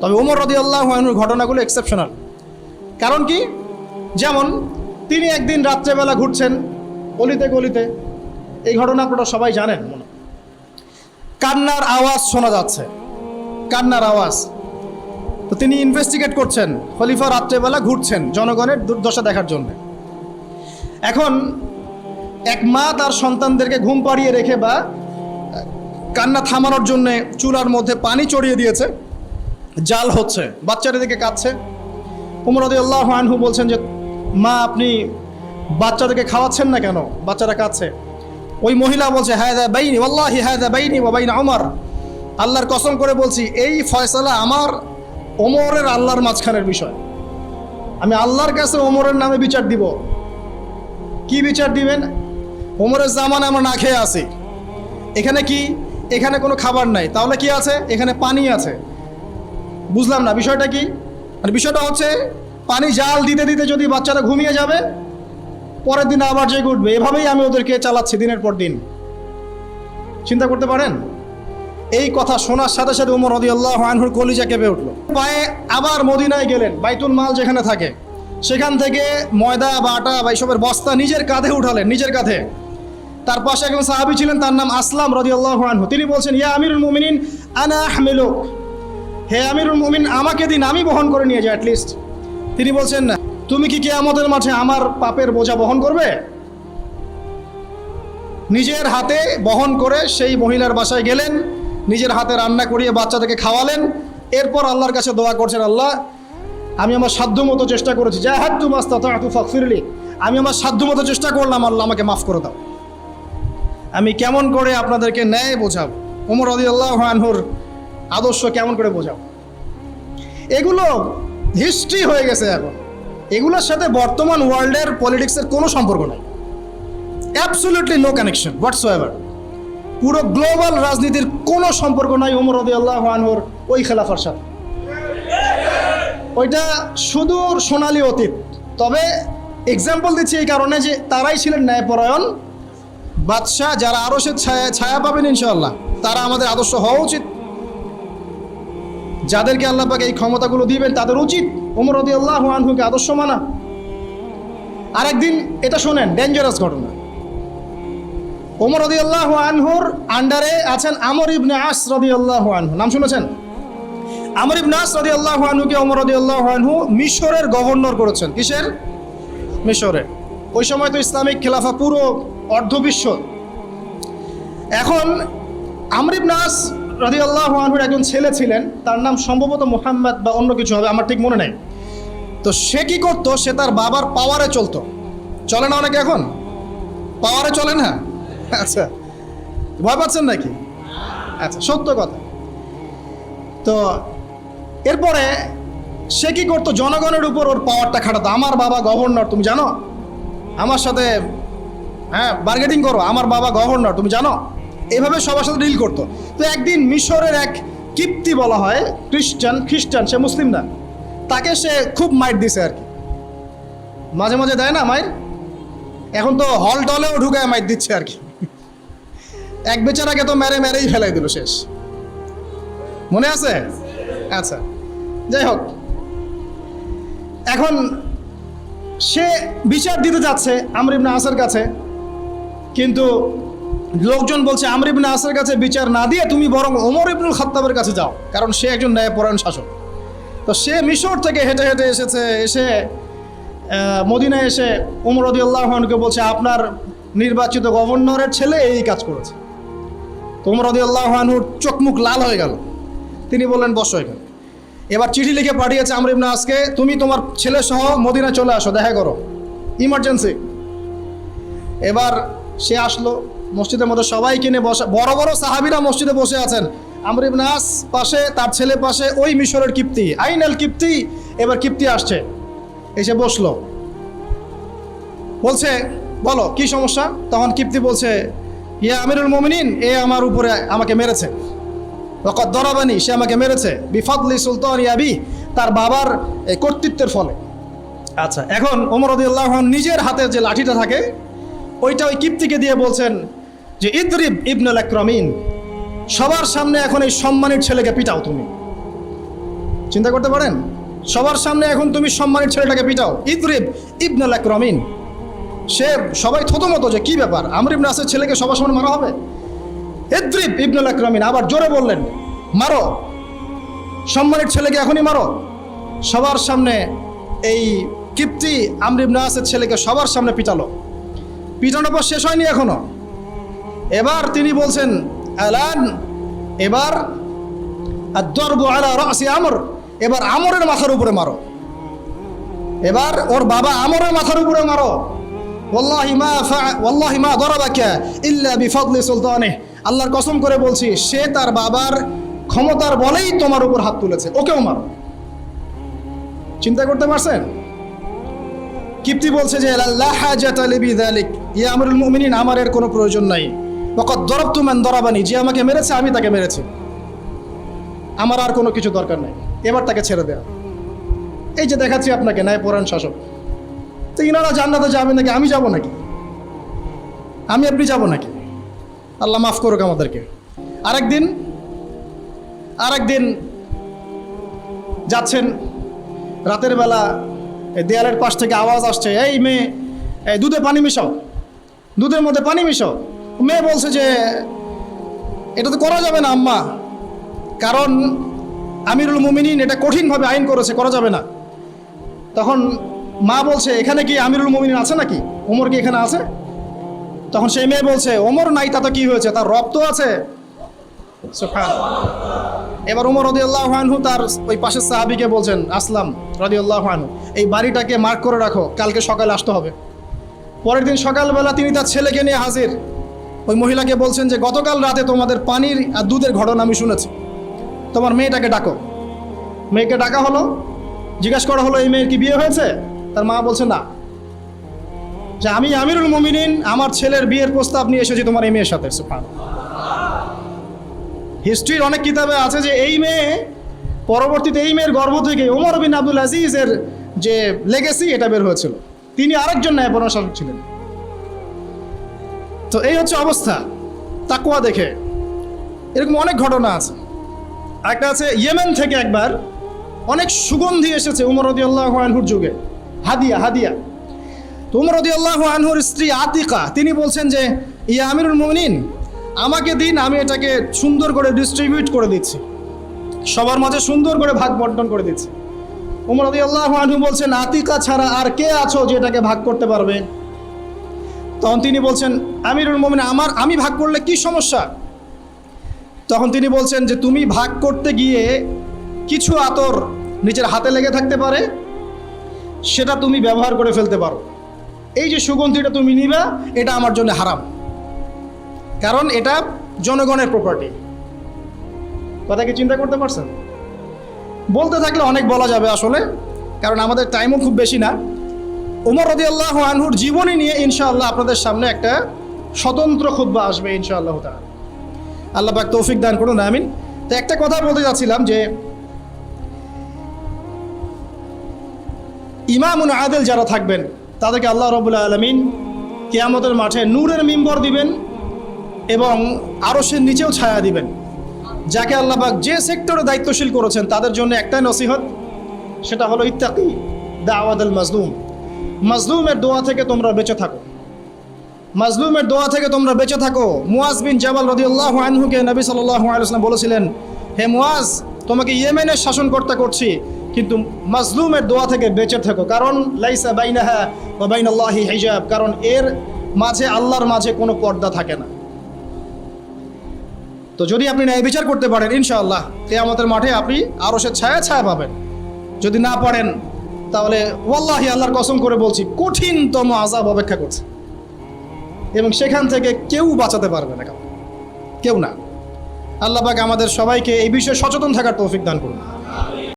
তবে ওমর রদি আল্লাহ ঘটনাগুলো এক্সেপশনাল কারণ কি? যেমন, তিনি একদিন রাত্রেবেলা ঘুরছেন অলিতে গলিতে। এই ঘটনা আপনারা সবাই জানেন মনে কান্নার আওয়াজ শোনা যাচ্ছে। কান্নার আওয়াজ। তো তিনি ইনভেস্টিগেট করছেন, খলিফা রাত্রেবেলা ঘুরছেন জনগণের দুর্দশা দেখার জন্য। এখন, এক মা তার সন্তানদেরকে ঘুম পাড়িয়ে রেখে বা, কান্না থামানোর জন্য চুলার মধ্যে পানি চড়িয়ে দিয়েছে। জাল হচ্ছে, বাচ্চাদের দিকে কাঁদছে। উমর আল্লাহ আনহু বলছেন যে, মা, আপনি বাচ্চাদেরকে খাওয়াচ্ছেন না কেন? বাচ্চারা কাঁদছে। ওই মহিলা বলছে হ্যাঁ দা বাইনি ওল্লাহি হ্যাঁ দা বাইনি বা বাইন আমার আল্লাহর কসম করে বলছি, এই ফয়সালা আমার ওমরের আল্লাহর মাঝখানের বিষয়। আমি আল্লাহর কাছে ওমরের নামে বিচার দিব। কি বিচার দিবেন? ওমরের জামান আমরা না খেয়ে আসি এখানে কি? এখানে কোনো খাবার নাই। তাহলে কি আছে? এখানে পানি আছে। বুঝলাম না, বিষয়টা কি? মানে বিষয়টা হচ্ছে, পানি জাল দিতে দিতে যদি বাচ্চারা ঘুমিয়ে যাবে, পরের দিন আবার জেগে উঠবে। এভাবেই আমি ওদেরকে চালাচ্ছি দিনের পর দিন। চিন্তা করতে পারেন? এই কথা শোনার সাথে সাথে উমর আল্লাহ আনহুর কলিজা কেঁপে উঠল। পায়ে আবার মদিনায় গেলেন, বাইতুল মাল যেখানে থাকে। সেখান থেকে ময়দা বা আটা বা এইসবের বস্তা নিজের কাঁধে উঠালেন, নিজের কাঁধে। তার পাশে একজন সাহাবি ছিলেন, তার নাম আসলাম রদি আল্লাহ আনহু। তিনি বলছেন, ইয়া আমিরুল মুমিনিন, আনা আহমেলুক। হে আমিরুল মুমিন, আমাকে দিন, আমি বহন করে নিয়ে যাই অ্যাটলিস্ট তিনি বলছেন, না, তুমি কি কেয়ামতের মাঠে আমার পাপের বোঝা বহন করবে? নিজের হাতে বহন করে সেই মহিলার বাসায় গেলেন, নিজের হাতে রান্না করিয়ে বাচ্চাদেরকে খাওয়ালেন। এরপর আল্লাহর কাছে দোয়া করছেন, আল্লাহ, আমি আমার সাধ্য মতো চেষ্টা করেছি। যা হাত তু মাস্তা তু ফিরলি আমি আমার সাধ্য মতো চেষ্টা করলাম, আল্লাহ, আমাকে মাফ করে দাও। আমি কেমন করে আপনাদেরকে ন্যায় বোঝাবো? ওমর রদি আল্লাহ আনহুর আদর্শ কেমন করে বোঝাবো এগুলো হিস্ট্রি হয়ে গেছে এখন। এগুলোর সাথে বর্তমান ওয়ার্ল্ডের পলিটিক্সের কোনো সম্পর্ক নাই। Absolutely no connection whatsoever পুরো গ্লোবাল রাজনীতির কোনো সম্পর্ক নাই ওমর রদি আল্লাহ আনহুর ওই খেলাফার সাথে। ওইটা সুদূর সোনালি অতীত। তবে এক্সাম্পল দিচ্ছি এই কারণে যে তারাই ছিলেন ন্যায়পরায়ণ বাদশাহ, যারা আরও সে ছায়া ছায়া পাবেন ইনশাল্লাহ তারা আমাদের আদর্শ হওয়া উচিত। যাদেরকে আল্লাহ পাকে এই ক্ষমতাগুলো দিবেন, তাদের উচিত ওমর রদি আল্লাহ আনহুকে আদর্শ মানা। আরেকদিন এটা শোনেন ডেঞ্জারাস ঘটনা। ওমর রদি আল্লাহ আনহুর আন্ডারে আছেন আমর ইবনে আস রদি আল্লাহ আনহু। নাম শুনেছেন? আমর ইবনে আস রদি আল্লাহ আনহুকে ওমর রদি আল্লাহ আনহু মিশরের গভর্নর করেছেন। কিসের? মিশরে ওই সময় তো ইসলামিক খেলাফা পুরো অর্ধবিশ্ব। এখন আমরিব নাস রাজি আল্লাহ আনহুর একজন ছেলে ছিলেন, তার নাম সম্ভবত মোহাম্মদ বা অন্য কিছু হবে, আমার ঠিক মনে নেই। তো সে কি করতো? সে তার বাবার পাওয়ারে চলতো। চলে না অনেকে এখন? পাওয়ারে চলে না আচ্ছা। ভয় পাচ্ছেন নাকি? আচ্ছা সত্য কথা। তো এরপরে সে কি করতো? জনগণের উপর ওর পাওয়ারটা খাটাতো। আমার বাবা গভর্নর, তুমি জানো? আমার সাথে হ্যাঁ বার্গেটিং করো। আমার বাবা গভর্নর, তুমি জানো? এভাবে সবার সাথে ডিল করতো। তো একদিন মিশরের এক কিপ্তি বলা হয় খ্রিস্টান খ্রিস্টান, সে মুসলিম না, তাকে সে খুব মাইট দিছে আর কি। মাঝে মাঝে দেয় না মাইর? এখন তো হল টলেও ঢুকায় মাইট দিচ্ছে আর কি। এক বেচারাকে তো মেরে মেরেই ফেলাই দিল শেষ। মনে আছে? আচ্ছা যাই হোক। এখন সে বিচার দিতে যাচ্ছে আমর ইবনে আসার কাছে, কিন্তু লোকজন বলছে আমর ইবনে আসার কাছে বিচার না দিয়ে তুমি বরং ওমর ইবনুল খাত্তাবের কাছে যাও কারণ সে একজন ন্যায়পরায়ণ শাসক। তো সে মিশর থেকে হেঁটে হেঁটে এসেছে এসে আহ, মদিনায় এসে ওমর রদিউল্লাহকে বলছে আপনার নির্বাচিত গভর্নরের ছেলে এই কাজ করেছে। তো ওমর রদিউল্লাহনুর চোখ মুখ লাল হয়ে গেল। তিনি বললেন বসো এখানে। এবার চিঠি লিখে পাঠিয়েছে আমর ইবনে আজকে তুমি তোমার ছেলে সহ মদিনা চলে আসো দেখা করো। ইমার্জেন্সি। এবার সে আসলো মসজিদের মধ্যে সবাই কিনে বসে বড় বড় সাহাবিরা মসজিদে বসে আছেন। আমর ইবনে আস পাশে, তার ছেলে পাশে ওই মিশরের কিপ্তি, আইনাল কিপ্তি। এবার কিপ্তি আসছে। এসে বসল। বলছে, বলো, কি সমস্যা? তখন কিপ্তি বলছে, ইয়া আমিরুল মোমিনিন, এ আমার উপরে আমাকে মেরেছে। রকত দরাবানি, সে আমাকে মেরেছে। বিফাদলি সুলতান ইয়াবি তার বাবার এই কর্তৃত্বের ফলে। আচ্ছা এখন ওমর রদিউল্লাহ নিজের হাতে যে লাঠিটা থাকে, ওইটা ওই কিপ্তিকে দিয়ে বলছেন যে ইদরিব ইবনুল আকরামিন, সবার সামনে এখন এই সম্মানের ছেলেকে পিটাও তুমি। চিন্তা করতে পারেন? সবার সামনে এখন তুমি সম্মানের ছেলেটাকে পিটাও। ইদরিব ইবনুল আকরমিন, সে সবাই থতমতো যে কি ব্যাপার? আমর ইবনে আসের ছেলেকে সবার সামনে মারা হবে? ইদ্রিব ইবনুল আকরমিন আবার জোরে বললেন, মারো। সম্মানের ছেলেকে এখনই মারো। সবার সামনে এই কিপ্তি আমর ইবনে আসের ছেলেকে সবার সামনে পিটালো। পিটানোর পর শেষ হয়নি এখনও। এবার তিনি বলছেন, আলান? এবার দর্ব আলা রাসি আমর। এবার আমরের মাথার উপরে মারো। এবার ওর বাবা আমরের মাথার উপরে মারো। আল্লাহর কসম করে বলছি, সে তার বাবার ক্ষমতার বলেই তোমার উপর হাত তুলেছে। ওকেও মারো। চিন্তা করতে পারছেন? কিপ্তি বলছে যে বিযালিক ইয়া আমরুল মুমিনিন, আমার এর কোনো প্রয়োজন নাই। ওয়াকাদ দরাবতু মান দরাবানি, যে আমাকে মেরেছে, আমি তাকে মেরেছি। আমার আর কোনো কিছু দরকার নেই। এবার তাকে ছেড়ে দেওয়া এই যে দেখাচ্ছি আপনাকে, ন্যায় পরাণ শাসক। তো ইনারা জান্নাতে যাবে নাকি? আমি যাব নাকি? আমি আপনি যাব নাকি? আল্লাহ মাফ করুক আমাদেরকে। আরেকদিন আরেকদিন যাচ্ছেন, রাতের বেলা দেয়ালের পাশ থেকে আওয়াজ আসছে, এই মেয়ে দুধে পানি মিশাও, দুধের মধ্যে পানি মিশাও। মেয়ে বলছে যে, এটা তো করা যাবে না, আম্মা। কারণ আমিরুল মুমিনিন এটা কঠিনভাবে আইন করেছে, করা যাবে না। তখন মা বলছে, এখানে কি আমিরুল মুমিনিন আছে নাকি? ওমর কি এখানে আছে? তখন সেই মেয়ে বলছে, ওমর নাই তা তো কি হয়েছে? তার রব তো আছে। এবার উমর আল্লাহ আনহু তার ওই পাশের সাহাবিকে বলছেন, আসলাম রদি আল্লাহ আনহু, এই বাড়িটাকে মার্ক করে রাখো, কালকে সকালে আসতে হবে। পরের দিন সকালবেলা তিনি তার ছেলেকে নিয়ে হাজির। ওই মহিলাকে বলছেন যে, গতকাল রাতে তোমাদের পানির আর দুধের ঘটনা আমি শুনেছি। তোমার মেয়েটাকে ডাকো। মেয়েকে ডাকা হলো। জিজ্ঞাসা করা হলো, এই মেয়ের কি বিয়ে হয়েছে? তার মা বলছে, না। যে, আমি আমিরুল মমিনিন, আমার ছেলের বিয়ের প্রস্তাব নিয়ে এসেছি তোমার এই মেয়ের সাথে। হিস্ট্রির অনেক কিতাবে আছে যে, এই মেয়ে পরবর্তীতে এই মেয়ের গর্ভ থেকে ওমর বিন আব্দুল আজিজের যে লেগেসি এটা বের হয়েছিল। তিনি আরেকজন ন্যায়পরায়ণ শাসক ছিলেন। তো এই হচ্ছে অবস্থা। তাকুয়া দেখে। এরকম অনেক ঘটনা আছে। একটা আছে, ইয়েমেন থেকে একবার অনেক সুগন্ধি এসেছে উমর আল্লাহ আনহুর যুগে। হাদিয়া হাদিয়া। তো উমর আল্লাহ আনহুর স্ত্রী আতিকা, তিনি বলছেন যে, ইয়া আমিরুল মুমিনিন, আমাকে দিন, আমি এটাকে সুন্দর করে ডিস্ট্রিবিউট করে দিচ্ছি। সবার মাঝে সুন্দর করে ভাগ বন্টন করে দিচ্ছি। উমর আল্লাহ আনহু বলছেন, আতিকা ছাড়া আর কে আছো যে এটাকে ভাগ করতে পারবে? তখন তিনি বলছেন, আমিরুল মোমিন আমার, আমি ভাগ করলে কি সমস্যা? তখন তিনি বলছেন যে, তুমি ভাগ করতে গিয়ে কিছু আতর নিজের হাতে লেগে থাকতে পারে, সেটা তুমি ব্যবহার করে ফেলতে পারো। এই যে সুগন্ধিটা তুমি নিবা, এটা আমার জন্য হারাম। কারণ এটা জনগণের প্রপার্টি কথা কি চিন্তা করতে পারছেন? বলতে থাকলে অনেক বলা যাবে আসলে, কারণ আমাদের টাইমও খুব বেশি না। উমর রদি আল্লাহ আনহুর জীবনী নিয়ে ইনশাআল্লাহ আপনাদের সামনে একটা স্বতন্ত্র খুদ্া আসবে ইনশাআল্লাহ তাআলা। আল্লাহ পাক তৌফিক দান করুন, আমিন। তো একটা কথা বলতে যাচ্ছিলাম যে, ইমামুন আদেল যারা থাকবেন, তাদেরকে আল্লাহ রবুল্লা আলমিন কেয়ামতের মাঠে নূরের মিম্বর দিবেন এবং আরশের নিচেও ছায়া দিবেন। যাকে আল্লাহ পাক যে সেক্টরে দায়িত্বশীল করেছেন, তাদের জন্য একটাই নসিহত, সেটা হলো ইত্তাকি দাওয়াদ আল মাজলুম। মাজলুমের দোয়া থেকে তোমরা বেঁচে থাকো। মাজলুমের দোয়া থেকে তোমরা বেঁচে থাকো। মুয়াজ বিন জাবাল রদিউল্লাহ আনহুকে নবী সাল্লাহ বলেছিলেন, হে মুয়াজ, তোমাকে ইয়েমেনের শাসনকর্তা করছি, কিন্তু মাজলুমের দোয়া থেকে বেঁচে থাকো। কারণ লাইসা বাইনাহা বা বাইনাল্লাহি হিজাব, কারণ এর মাঝে, আল্লাহর মাঝে কোনো পর্দা থাকে না। তো যদি আপনি ন্যায় বিচার করতে পারেন, ইনশাআল্লাহ তে আমাদের মাঠে আপনি আরও সে ছায়া ছায়া পাবেন। যদি না পারেন তাহলে ওয়াল্লাহি আল্লাহর কসম করে বলছি, কঠিনতম আজাব অপেক্ষা করছে। এবং সেখান থেকে কেউ বাঁচাতে পারবে না। কেউ না। আল্লাহ পাক আমাদের সবাইকে এই বিষয়ে সচেতন থাকার তৌফিক দান করুন।